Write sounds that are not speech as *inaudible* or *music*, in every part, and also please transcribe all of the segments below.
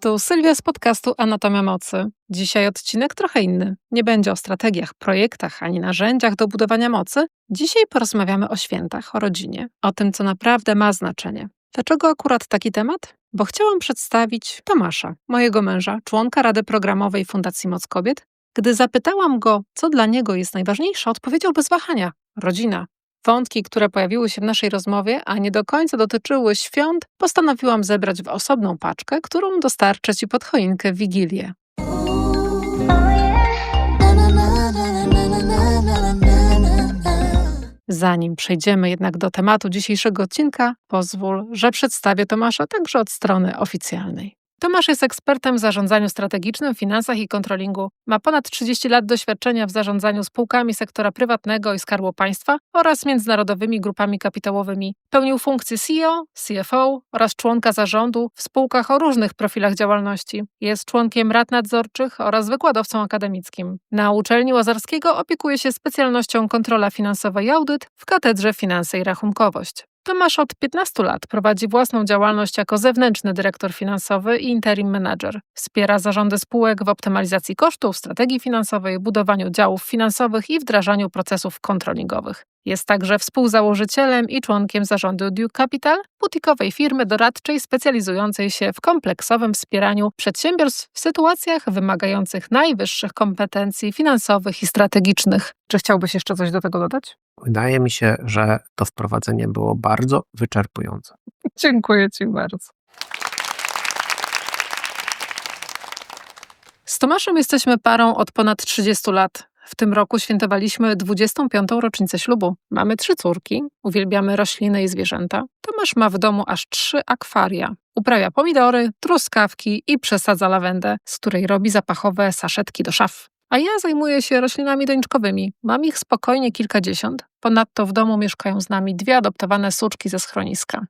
tu Sylwia z podcastu Anatomia Mocy. Dzisiaj odcinek trochę inny. Nie będzie o strategiach, projektach ani narzędziach do budowania mocy. Dzisiaj porozmawiamy o świętach, o rodzinie, o tym, co naprawdę ma znaczenie. Dlaczego akurat taki temat? Bo chciałam przedstawić Tomasza, mojego męża, członka Rady Programowej Fundacji Moc Kobiet. Gdy zapytałam go, co dla niego jest najważniejsze, odpowiedział bez wahania: rodzina. Wątki, które pojawiły się w naszej rozmowie, a nie do końca dotyczyły świąt, postanowiłam zebrać w osobną paczkę, którą dostarczę Ci pod choinkę w Wigilię. Zanim przejdziemy jednak do tematu dzisiejszego odcinka, pozwól, że przedstawię Tomasza także od strony oficjalnej. Tomasz jest ekspertem w zarządzaniu strategicznym, finansach i kontrolingu. Ma ponad 30 lat doświadczenia w zarządzaniu spółkami sektora prywatnego i skarbu państwa oraz międzynarodowymi grupami kapitałowymi. Pełnił funkcje CEO, CFO oraz członka zarządu w spółkach o różnych profilach działalności. Jest członkiem rad nadzorczych oraz wykładowcą akademickim. Na uczelni Łazarskiego opiekuje się specjalnością kontrola finansowa i audyt w katedrze finanse i rachunkowość. Tomasz od 15 lat prowadzi własną działalność jako zewnętrzny dyrektor finansowy i interim manager. Wspiera zarządy spółek w optymalizacji kosztów, strategii finansowej, budowaniu działów finansowych i wdrażaniu procesów kontrolingowych. Jest także współzałożycielem i członkiem zarządu Duke Capital, butikowej firmy doradczej specjalizującej się w kompleksowym wspieraniu przedsiębiorstw w sytuacjach wymagających najwyższych kompetencji finansowych i strategicznych. Czy chciałbyś jeszcze coś do tego dodać? Wydaje mi się, że to wprowadzenie było bardzo wyczerpujące. Dziękuję Ci bardzo. Z Tomaszem jesteśmy parą od ponad 30 lat. W tym roku świętowaliśmy 25. rocznicę ślubu. Mamy trzy córki, uwielbiamy rośliny i zwierzęta. Tomasz ma w domu aż trzy akwaria. Uprawia pomidory, truskawki i przesadza lawendę, z której robi zapachowe saszetki do szaf. A ja zajmuję się roślinami doniczkowymi. Mam ich spokojnie kilkadziesiąt. Ponadto w domu mieszkają z nami dwie adoptowane suczki ze schroniska.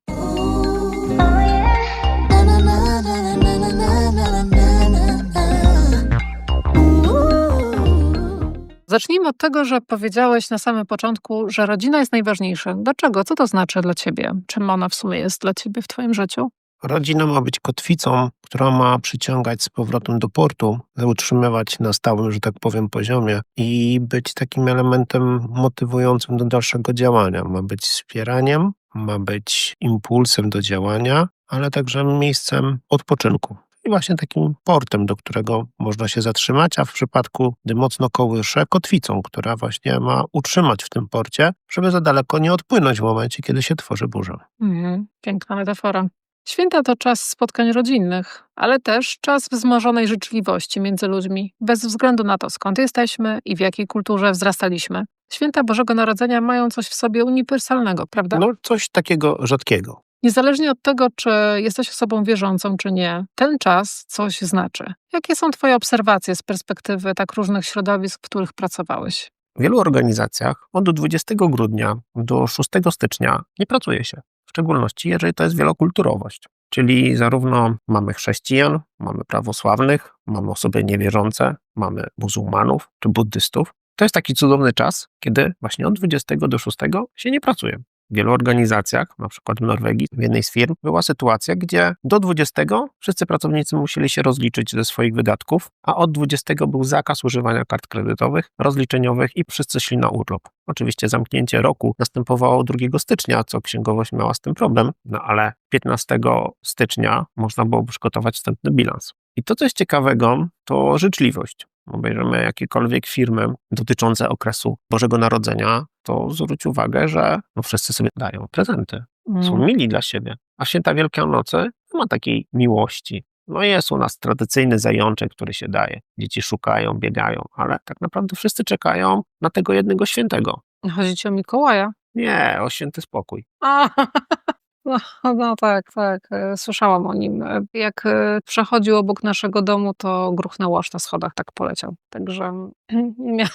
Zacznijmy od tego, że powiedziałeś na samym początku, że rodzina jest najważniejsza. Dlaczego? Co to znaczy dla ciebie? Czym ona w sumie jest dla ciebie w twoim życiu? Rodzina ma być kotwicą, która ma przyciągać z powrotem do portu, utrzymywać na stałym, że tak powiem, poziomie i być takim elementem motywującym do dalszego działania. Ma być wspieraniem, ma być impulsem do działania, ale także miejscem odpoczynku. I właśnie takim portem, do którego można się zatrzymać, a w przypadku, gdy mocno kołysze, kotwicą, która właśnie ma utrzymać w tym porcie, żeby za daleko nie odpłynąć w momencie, kiedy się tworzy burza. Mhm, piękna metafora. Święta to czas spotkań rodzinnych, ale też czas wzmożonej życzliwości między ludźmi, bez względu na to, skąd jesteśmy i w jakiej kulturze wzrastaliśmy. Święta Bożego Narodzenia mają coś w sobie uniwersalnego, prawda? No, coś takiego rzadkiego. Niezależnie od tego, czy jesteś osobą wierzącą, czy nie, ten czas coś znaczy. Jakie są Twoje obserwacje z perspektywy tak różnych środowisk, w których pracowałeś? W wielu organizacjach od 20 grudnia do 6 stycznia nie pracuje się szczególności jeżeli to jest wielokulturowość. Czyli zarówno mamy chrześcijan, mamy prawosławnych, mamy osoby niewierzące, mamy muzułmanów czy buddystów. To jest taki cudowny czas, kiedy właśnie od 20 do 6 się nie pracuje. W wielu organizacjach, na przykład w Norwegii, w jednej z firm, była sytuacja, gdzie do 20 wszyscy pracownicy musieli się rozliczyć ze swoich wydatków, a od 20 był zakaz używania kart kredytowych, rozliczeniowych i wszyscy szli na urlop. Oczywiście zamknięcie roku następowało 2 stycznia, co księgowość miała z tym problem, no ale 15 stycznia można było przygotować wstępny bilans. I to, co jest ciekawego, to życzliwość obejrzymy jakiekolwiek firmy dotyczące okresu Bożego Narodzenia, to zwróć uwagę, że no wszyscy sobie dają prezenty. Są Mm. mili dla siebie. A święta Wielkanocy nie ma takiej miłości. No jest u nas tradycyjny zajączek, który się daje. Dzieci szukają, biegają, ale tak naprawdę wszyscy czekają na tego jednego świętego. Chodzi ci o Mikołaja? Nie, o święty spokój. A, *laughs* no, no tak, tak. e, Słyszałam o nim. E, Jak e, przechodził obok naszego domu, to gruchnęło aż na schodach, tak poleciał. Także *clears throat* nie miałam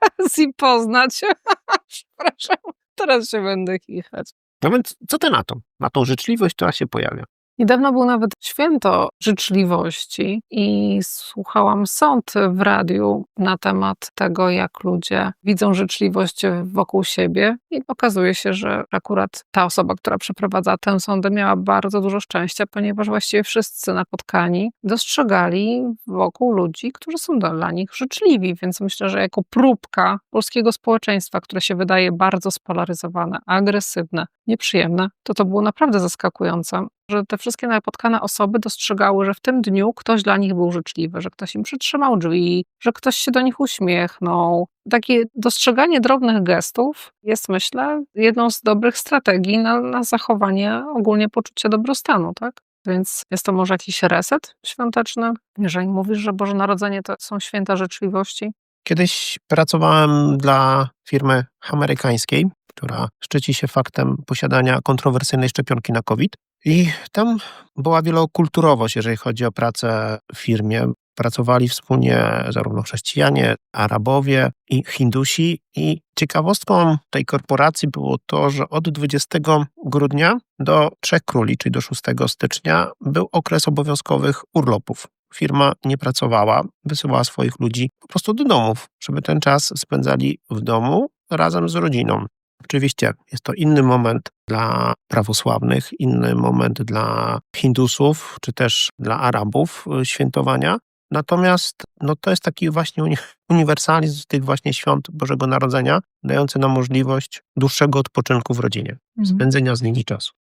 okazji poznać. *laughs* Przepraszam, teraz się będę kichać. No więc co ty na to? Na tą życzliwość, która się pojawia. Niedawno był nawet święto życzliwości i słuchałam sąd w radiu na temat tego, jak ludzie widzą życzliwość wokół siebie. I okazuje się, że akurat ta osoba, która przeprowadza tę sądę miała bardzo dużo szczęścia, ponieważ właściwie wszyscy napotkani dostrzegali wokół ludzi, którzy są dla nich życzliwi, więc myślę, że jako próbka polskiego społeczeństwa, które się wydaje bardzo spolaryzowane, agresywne, nieprzyjemne, to to było naprawdę zaskakujące, że te wszystkie napotkane osoby dostrzegały, że w tym dniu ktoś dla nich był życzliwy, że ktoś im przytrzymał drzwi, że ktoś się do nich uśmiechnął. Takie dostrzeganie drobnych gestów jest, myślę, jedną z dobrych strategii na, na zachowanie ogólnie poczucia dobrostanu, tak? Więc jest to może jakiś reset świąteczny, jeżeli mówisz, że Boże Narodzenie to są święta życzliwości. Kiedyś pracowałem dla firmy amerykańskiej, która szczyci się faktem posiadania kontrowersyjnej szczepionki na COVID. I tam była wielokulturowość, jeżeli chodzi o pracę w firmie. Pracowali wspólnie zarówno chrześcijanie, Arabowie i Hindusi. I ciekawostką tej korporacji było to, że od 20 grudnia do Trzech Króli, czyli do 6 stycznia, był okres obowiązkowych urlopów. Firma nie pracowała, wysyłała swoich ludzi po prostu do domów, żeby ten czas spędzali w domu razem z rodziną. Oczywiście jest to inny moment dla prawosławnych, inny moment dla Hindusów czy też dla Arabów y, świętowania. Natomiast no, to jest taki właśnie uni uniwersalizm tych właśnie świąt Bożego Narodzenia, dający nam możliwość dłuższego odpoczynku w rodzinie, mhm. spędzenia z nimi czasu.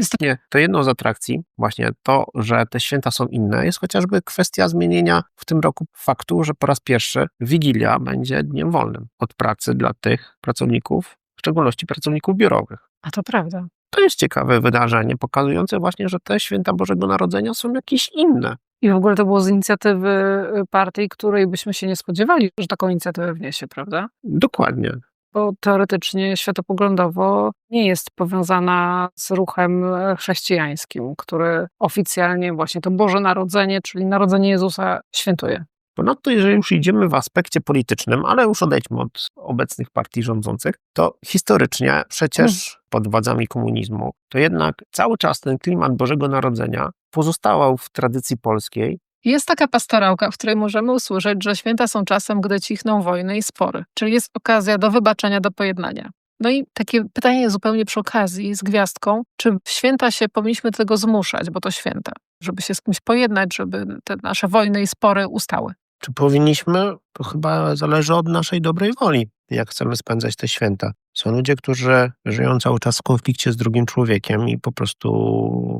Istotnie to jedną z atrakcji, właśnie to, że te święta są inne, jest chociażby kwestia zmienienia w tym roku faktu, że po raz pierwszy Wigilia będzie dniem wolnym od pracy dla tych pracowników, w szczególności pracowników biurowych. A to prawda. To jest ciekawe wydarzenie, pokazujące właśnie, że te święta Bożego Narodzenia są jakieś inne. I w ogóle to było z inicjatywy y, partii, której byśmy się nie spodziewali, że taką inicjatywę wniesie, prawda? Dokładnie bo teoretycznie światopoglądowo nie jest powiązana z ruchem e, chrześcijańskim, który oficjalnie właśnie to Boże Narodzenie, czyli Narodzenie Jezusa świętuje. Ponadto, jeżeli już idziemy w aspekcie politycznym, ale już odejdźmy od obecnych partii rządzących, to historycznie przecież hmm. pod władzami komunizmu, to jednak cały czas ten klimat Bożego Narodzenia pozostawał w tradycji polskiej jest taka pastorałka, w której możemy usłyszeć, że święta są czasem, gdy cichną wojny i spory, czyli jest okazja do wybaczenia, do pojednania. No i takie pytanie zupełnie przy okazji z gwiazdką, czy w święta się powinniśmy do tego zmuszać, bo to święta, żeby się z kimś pojednać, żeby te nasze wojny i spory ustały. Czy powinniśmy? To chyba zależy od naszej dobrej woli, jak chcemy spędzać te święta. Są ludzie, którzy żyją cały czas w konflikcie z drugim człowiekiem i po prostu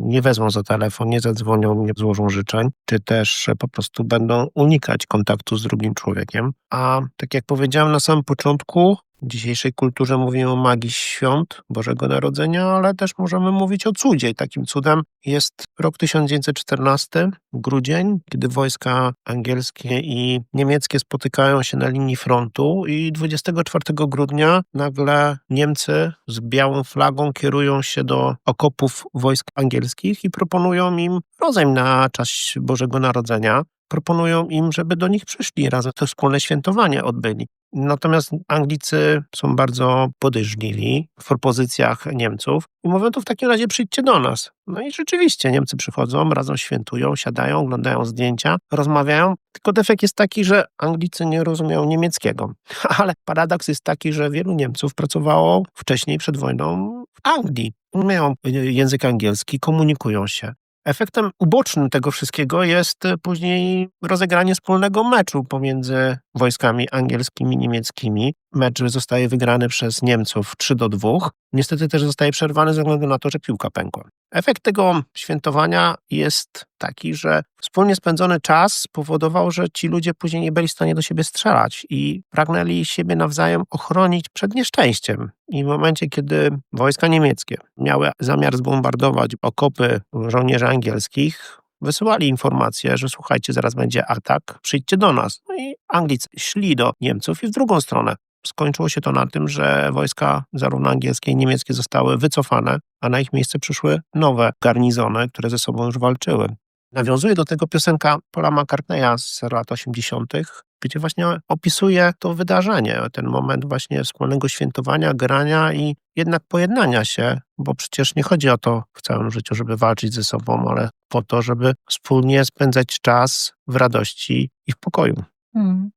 nie wezmą za telefon, nie zadzwonią, nie złożą życzeń, czy też po prostu będą unikać kontaktu z drugim człowiekiem. A tak jak powiedziałem na samym początku, w dzisiejszej kulturze mówimy o magii świąt Bożego Narodzenia, ale też możemy mówić o cudzie. Takim cudem jest rok 1914, grudzień, kiedy wojska angielskie i niemieckie spotykają się na linii frontu i 24 grudnia nagle Niemcy z białą flagą kierują się do okopów wojsk angielskich i proponują im rozejm na czas Bożego Narodzenia proponują im, żeby do nich przyszli, razem to wspólne świętowanie odbyli. Natomiast Anglicy są bardzo podejrzliwi w propozycjach Niemców i mówią to w takim razie przyjdźcie do nas. No i rzeczywiście Niemcy przychodzą, razem świętują, siadają, oglądają zdjęcia, rozmawiają. Tylko defekt jest taki, że Anglicy nie rozumieją niemieckiego. *laughs* Ale paradoks jest taki, że wielu Niemców pracowało wcześniej przed wojną w Anglii. Umieją język angielski, komunikują się. Efektem ubocznym tego wszystkiego jest e, później rozegranie wspólnego meczu pomiędzy wojskami angielskimi niemieckimi. Mecz zostaje wygrany przez Niemców 3 do 2. Niestety też zostaje przerwany ze względu na to, że piłka pękła. Efekt tego świętowania jest taki, że wspólnie spędzony czas spowodował, że ci ludzie później nie byli w stanie do siebie strzelać i pragnęli siebie nawzajem ochronić przed nieszczęściem. I w momencie, kiedy wojska niemieckie miały zamiar zbombardować okopy żołnierzy angielskich, wysyłali informację, że słuchajcie, zaraz będzie atak, przyjdźcie do nas. No i Anglicy szli do Niemców i w drugą stronę. Skończyło się to na tym, że wojska zarówno angielskie i niemieckie zostały wycofane, a na ich miejsce przyszły nowe garnizony, które ze sobą już walczyły. Nawiązuje do tego piosenka Paula McCartneya z lat 80., gdzie właśnie opisuje to wydarzenie, ten moment właśnie wspólnego świętowania, grania i jednak pojednania się, bo przecież nie chodzi o to w całym życiu, żeby walczyć ze sobą, ale po to, żeby wspólnie spędzać czas w radości i w pokoju. Mm.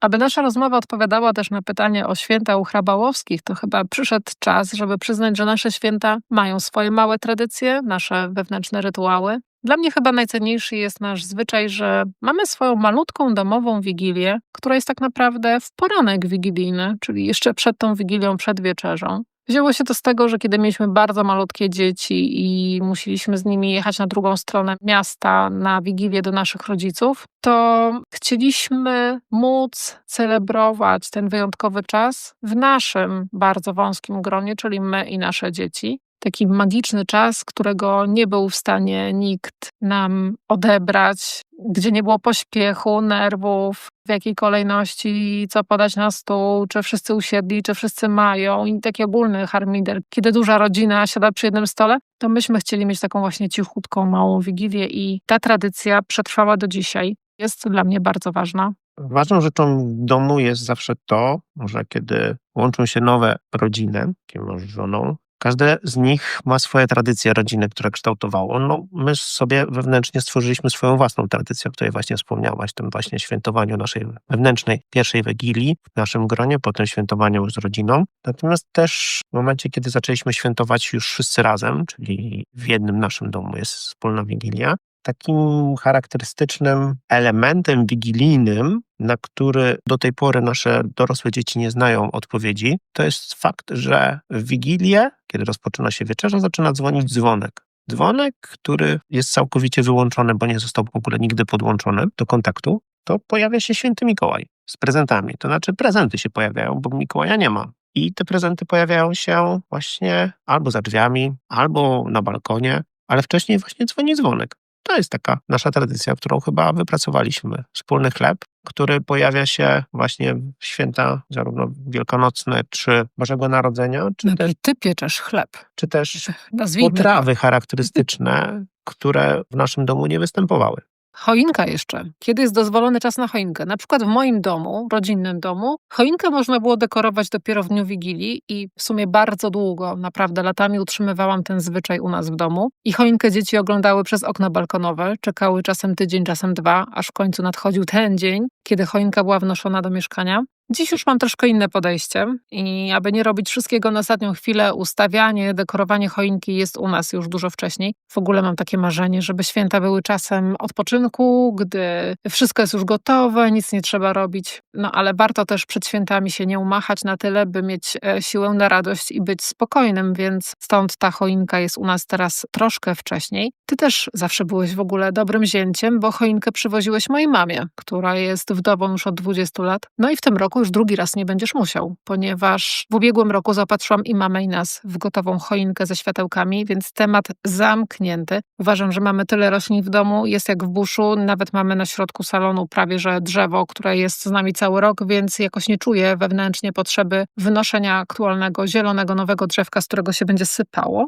Aby nasza rozmowa odpowiadała też na pytanie o święta u hrabałowskich, to chyba przyszedł czas, żeby przyznać, że nasze święta mają swoje małe tradycje, nasze wewnętrzne rytuały. Dla mnie chyba najcenniejszy jest nasz zwyczaj, że mamy swoją malutką domową wigilię, która jest tak naprawdę w poranek wigilijny, czyli jeszcze przed tą wigilią, przed wieczerzą. Wzięło się to z tego, że kiedy mieliśmy bardzo malutkie dzieci i musieliśmy z nimi jechać na drugą stronę miasta na wigilię do naszych rodziców, to chcieliśmy móc celebrować ten wyjątkowy czas w naszym bardzo wąskim gronie, czyli my i nasze dzieci. Taki magiczny czas, którego nie był w stanie nikt nam odebrać, gdzie nie było pośpiechu, nerwów, w jakiej kolejności, co podać na stół, czy wszyscy usiedli, czy wszyscy mają i taki ogólny harmider. Kiedy duża rodzina siada przy jednym stole, to myśmy chcieli mieć taką właśnie cichutką, małą wigilię i ta tradycja przetrwała do dzisiaj. Jest dla mnie bardzo ważna. Ważną rzeczą domu jest zawsze to, że kiedy łączą się nowe rodziny, kim mąż żoną, Każde z nich ma swoje tradycje rodzinne, które kształtowało. No, my sobie wewnętrznie stworzyliśmy swoją własną tradycję, o której właśnie wspomniałaś, tym właśnie świętowaniu naszej wewnętrznej pierwszej Wigilii w naszym gronie, potem świętowaniu z rodziną. Natomiast też w momencie, kiedy zaczęliśmy świętować już wszyscy razem, czyli w jednym naszym domu jest wspólna Wigilia, takim charakterystycznym elementem wigilijnym, na który do tej pory nasze dorosłe dzieci nie znają odpowiedzi, to jest fakt, że w Wigilię, kiedy rozpoczyna się wieczerza, zaczyna dzwonić dzwonek. Dzwonek, który jest całkowicie wyłączony, bo nie został w ogóle nigdy podłączony do kontaktu, to pojawia się święty Mikołaj z prezentami. To znaczy prezenty się pojawiają, bo Mikołaja nie ma. I te prezenty pojawiają się właśnie albo za drzwiami, albo na balkonie, ale wcześniej właśnie dzwoni dzwonek. To jest taka nasza tradycja, którą chyba wypracowaliśmy. Wspólny chleb, który pojawia się właśnie w święta zarówno wielkanocne, czy Bożego Narodzenia, czy też, Ty pieczesz chleb. czy też Nazwijmy potrawy charakterystyczne, które w naszym domu nie występowały. Choinka jeszcze. Kiedy jest dozwolony czas na choinkę? Na przykład w moim domu, rodzinnym domu, choinkę można było dekorować dopiero w dniu Wigilii i w sumie bardzo długo, naprawdę latami utrzymywałam ten zwyczaj u nas w domu. I choinkę dzieci oglądały przez okna balkonowe, czekały czasem tydzień, czasem dwa, aż w końcu nadchodził ten dzień, kiedy choinka była wnoszona do mieszkania. Dziś już mam troszkę inne podejście i aby nie robić wszystkiego na ostatnią chwilę, ustawianie, dekorowanie choinki jest u nas już dużo wcześniej. W ogóle mam takie marzenie, żeby święta były czasem odpoczynku, gdy wszystko jest już gotowe, nic nie trzeba robić. No ale warto też przed świętami się nie umachać na tyle, by mieć e, siłę na radość i być spokojnym, więc stąd ta choinka jest u nas teraz troszkę wcześniej. Ty też zawsze byłeś w ogóle dobrym zięciem, bo choinkę przywoziłeś mojej mamie, która jest wdową już od 20 lat. No i w tym roku już drugi raz nie będziesz musiał, ponieważ w ubiegłym roku zaopatrzyłam i mamę i nas w gotową choinkę ze światełkami, więc temat zamknięty. Uważam, że mamy tyle roślin w domu, jest jak w buszu, nawet mamy na środku salonu prawie że drzewo, które jest z nami cały rok, więc jakoś nie czuję wewnętrznie potrzeby wynoszenia aktualnego zielonego nowego drzewka, z którego się będzie sypało.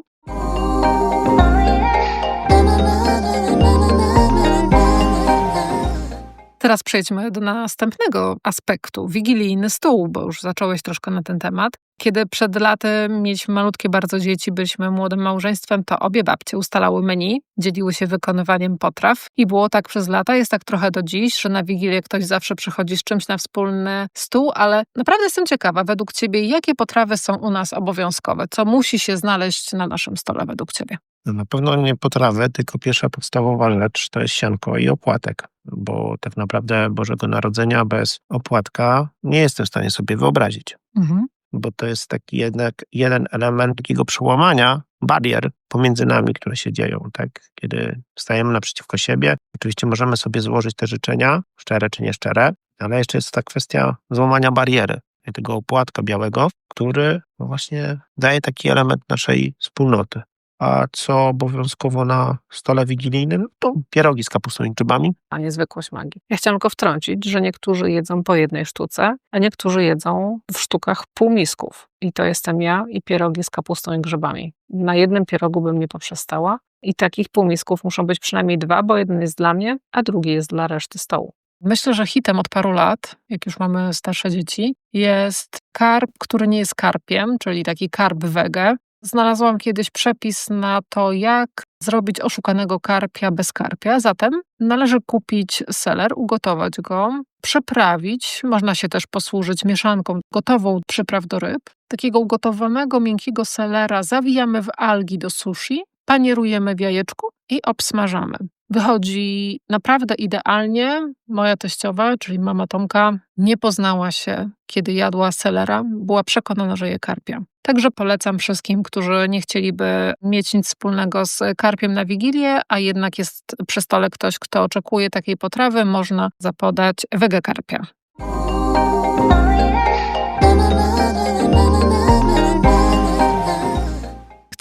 Teraz przejdźmy do następnego aspektu. Wigilijny stół, bo już zacząłeś troszkę na ten temat. Kiedy przed latem mieliśmy malutkie bardzo dzieci, byliśmy młodym małżeństwem, to obie babcie ustalały menu, dzieliły się wykonywaniem potraw i było tak przez lata, jest tak trochę do dziś, że na Wigilię ktoś zawsze przychodzi z czymś na wspólny stół, ale naprawdę jestem ciekawa, według Ciebie, jakie potrawy są u nas obowiązkowe? Co musi się znaleźć na naszym stole według Ciebie? No na pewno nie potrawę, tylko pierwsza podstawowa rzecz to jest sianko i opłatek, bo tak naprawdę Bożego Narodzenia bez opłatka nie jestem w stanie sobie wyobrazić. Mhm. bo to jest taki jednak jeden element takiego przełamania barier pomiędzy nami, które się dzieją, tak? Kiedy stajemy naprzeciwko siebie, oczywiście możemy sobie złożyć te życzenia, szczere czy nieszczere, ale jeszcze jest ta kwestia złamania bariery, tego opłatka białego, który właśnie daje taki element naszej wspólnoty. A co obowiązkowo na stole wigilijnym, to pierogi z kapustą i grzybami. a nie zwykłość magii. Ja chciałam tylko wtrącić, że niektórzy jedzą po jednej sztuce, a niektórzy jedzą w sztukach półmisków. I to jestem ja i pierogi z kapustą i grzybami. Na jednym pierogu bym nie poprzestała. I takich półmisków muszą być przynajmniej dwa, bo jeden jest dla mnie, a drugi jest dla reszty stołu. Myślę, że hitem od paru lat, jak już mamy starsze dzieci, jest karp, który nie jest karpiem, czyli taki karp wege. Znalazłam kiedyś przepis na to, jak zrobić oszukanego karpia bez karpia. Zatem należy kupić seler, ugotować go, przeprawić. Można się też posłużyć mieszanką gotową przypraw do ryb. Takiego ugotowanego, miękkiego selera zawijamy w algi do sushi, panierujemy w jajeczku i obsmażamy. Wychodzi naprawdę idealnie. Moja teściowa, czyli mama Tomka, nie poznała się, kiedy jadła selera. Była przekonana, że je karpia. Także polecam wszystkim, którzy nie chcieliby mieć nic wspólnego z karpiem na Wigilię, a jednak jest przy stole ktoś, kto oczekuje takiej potrawy, można zapodać wege karpia.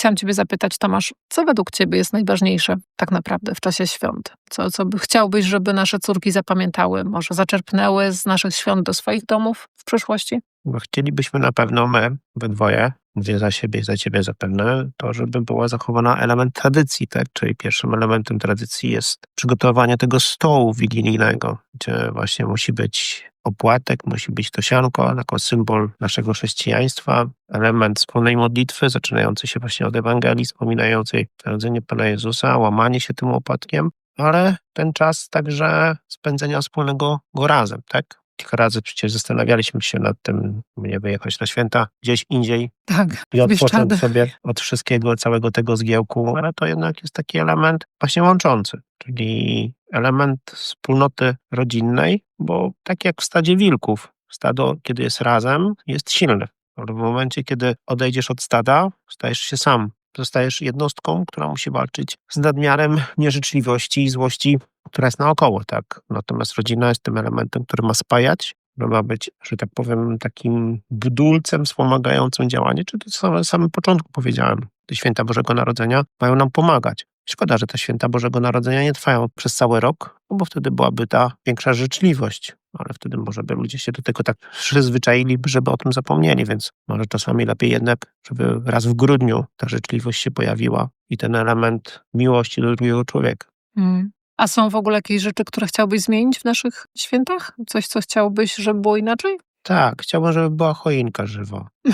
Chciałam Ciebie zapytać, Tomasz, co według Ciebie jest najważniejsze tak naprawdę w czasie świąt? Co, co by chciałbyś, żeby nasze córki zapamiętały, może zaczerpnęły z naszych świąt do swoich domów w przyszłości? Bo chcielibyśmy na pewno my, we dwoje, mówię za siebie i za ciebie zapewne, to żeby była zachowana element tradycji, tak? Czyli pierwszym elementem tradycji jest przygotowanie tego stołu wigilijnego, gdzie właśnie musi być opłatek, musi być to sianko, jako symbol naszego chrześcijaństwa, element wspólnej modlitwy, zaczynający się właśnie od Ewangelii, wspominającej narodzenie Pana Jezusa, łamanie się tym opłatkiem, ale ten czas także spędzenia wspólnego go razem, tak? Kilka razy przecież zastanawialiśmy się nad tym, nie wyjechać na święta gdzieś indziej Tak, i odpocząć sobie od wszystkiego, całego tego zgiełku, ale to jednak jest taki element właśnie łączący, czyli element wspólnoty rodzinnej, bo tak jak w stadzie wilków, stado, kiedy jest razem, jest silne. Ale w momencie, kiedy odejdziesz od stada, stajesz się sam. Zostajesz jednostką, która musi walczyć z nadmiarem nieżyczliwości i złości, która jest naokoło, tak? Natomiast rodzina jest tym elementem, który ma spajać, który ma być, że tak powiem, takim budulcem wspomagającym działanie, czy to na samym początku powiedziałem. Te święta Bożego Narodzenia mają nam pomagać. Szkoda, że te święta Bożego Narodzenia nie trwają przez cały rok, no bo wtedy byłaby ta większa życzliwość. Ale wtedy może by ludzie się do tego tak przyzwyczaili, żeby o tym zapomnieli, więc może czasami lepiej jednak, żeby raz w grudniu ta życzliwość się pojawiła i ten element miłości do drugiego człowieka. Mm. A są w ogóle jakieś rzeczy, które chciałbyś zmienić w naszych świętach? Coś, co chciałbyś, żeby było inaczej? Tak, chciałbym, żeby była choinka żywa. *laughs*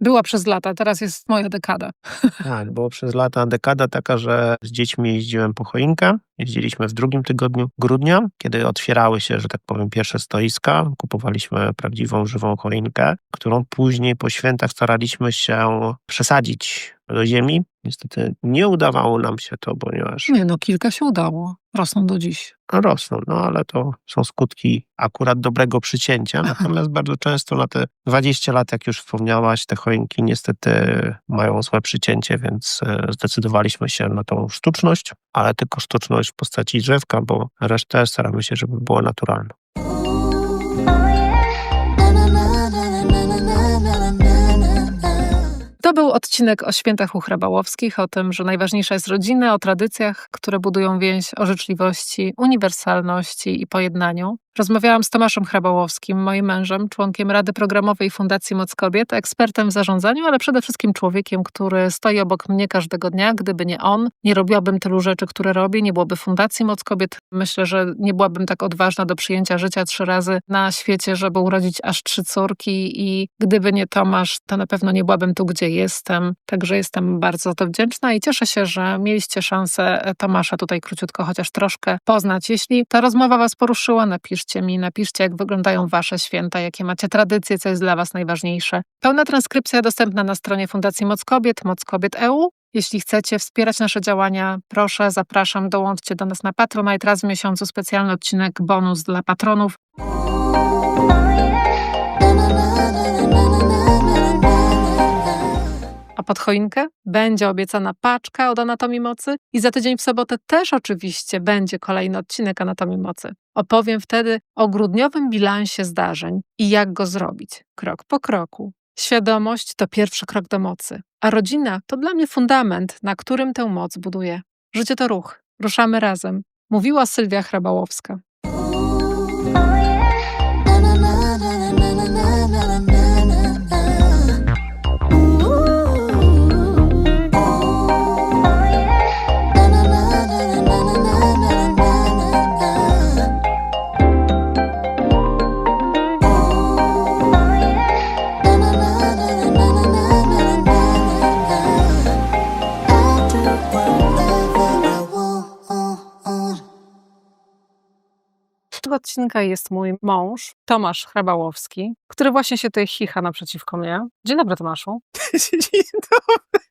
Była przez lata, teraz jest moja dekada. *laughs* Tak, było przez lata dekada taka, że z dziećmi jeździłem po choinkę. Jeździliśmy w drugim tygodniu grudnia, kiedy otwierały się, że tak powiem, pierwsze stoiska. Kupowaliśmy prawdziwą, żywą choinkę, którą później po świętach staraliśmy się przesadzić do ziemi. Niestety nie udawało nam się to, ponieważ Nie no, kilka się udało. Rosną do dziś. rosną, no ale to są skutki akurat dobrego przycięcia. Natomiast bardzo często na te 20 lat, jak już wspomniałaś, te choinki niestety mają złe przycięcie, więc e, zdecydowaliśmy się na tą sztuczność, ale tylko sztuczność w postaci drzewka, bo resztę staramy się, żeby było naturalne. To był odcinek o świętach uchrabałowskich, o tym, że najważniejsza jest rodzina, o tradycjach, które budują więź, o życzliwości, uniwersalności i pojednaniu. Rozmawiałam z Tomaszem Hrabałowskim, moim mężem, członkiem Rady Programowej Fundacji Moc Kobiet, ekspertem w zarządzaniu, ale przede wszystkim człowiekiem, który stoi obok mnie każdego dnia. Gdyby nie on, nie robiłabym tylu rzeczy, które robię, nie byłoby Fundacji Moc Kobiet. Myślę, że nie byłabym tak odważna do przyjęcia życia trzy razy na świecie, żeby urodzić aż trzy córki i gdyby nie Tomasz, to na pewno nie byłabym tu, gdzie jestem. Także jestem bardzo za to wdzięczna i cieszę się, że mieliście szansę Tomasza tutaj króciutko, chociaż troszkę poznać. Jeśli ta rozmowa Was poruszyła, napiszcie mi, napiszcie, jak wyglądają Wasze święta, jakie macie tradycje, co jest dla Was najważniejsze. Pełna transkrypcja dostępna na stronie Fundacji Moc Kobiet, Moc Kobiet EU. Jeśli chcecie wspierać nasze działania, proszę, zapraszam, dołączcie do nas na Patronite. Raz w miesiącu specjalny odcinek bonus dla patronów. A pod choinkę będzie obiecana paczka od Anatomii Mocy i za tydzień w sobotę też oczywiście będzie kolejny odcinek Anatomii Mocy. Opowiem wtedy o grudniowym bilansie zdarzeń i jak go zrobić, krok po kroku. Świadomość to pierwszy krok do mocy, a rodzina to dla mnie fundament, na którym tę moc buduję. Życie to ruch. Ruszamy razem. Mówiła Sylwia Hrabałowska. Odcinka jest mój mąż, Tomasz Hrabałowski, który właśnie się tutaj chicha naprzeciwko mnie. Dzień dobry, Tomaszu. *laughs* Dzień dobry.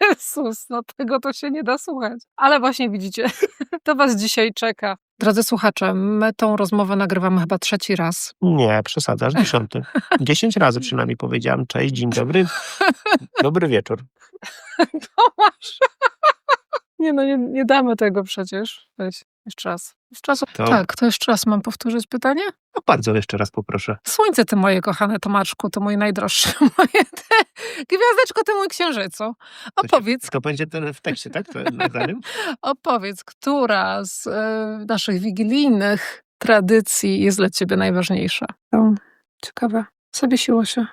Jezus, no tego to się nie da słuchać. Ale właśnie widzicie, *laughs* to was dzisiaj czeka. Drodzy słuchacze, my tą rozmowę nagrywamy chyba trzeci raz. Nie, przesadzasz, dziesiąty. Dziesięć razy przynajmniej powiedziałam cześć, dzień dobry, *laughs* dobry wieczór. Tomasz! Nie no, nie, nie damy tego przecież. Weź, jeszcze raz. Jeszcze raz. To- Tak, to jeszcze raz mam powtórzyć pytanie? No bardzo jeszcze raz poproszę. Słońce ty moje kochane Tomaczku, to mój najdroższy. *laughs* Moje te... Gwiazdeczko ty mój księżycu. Opowiedz, To będzie ten w tekście, tak? To nagranym? *laughs* opowiedz, która z e, naszych wigilijnych tradycji jest dla ciebie najważniejsza? To ciekawe. Zawiesiło się.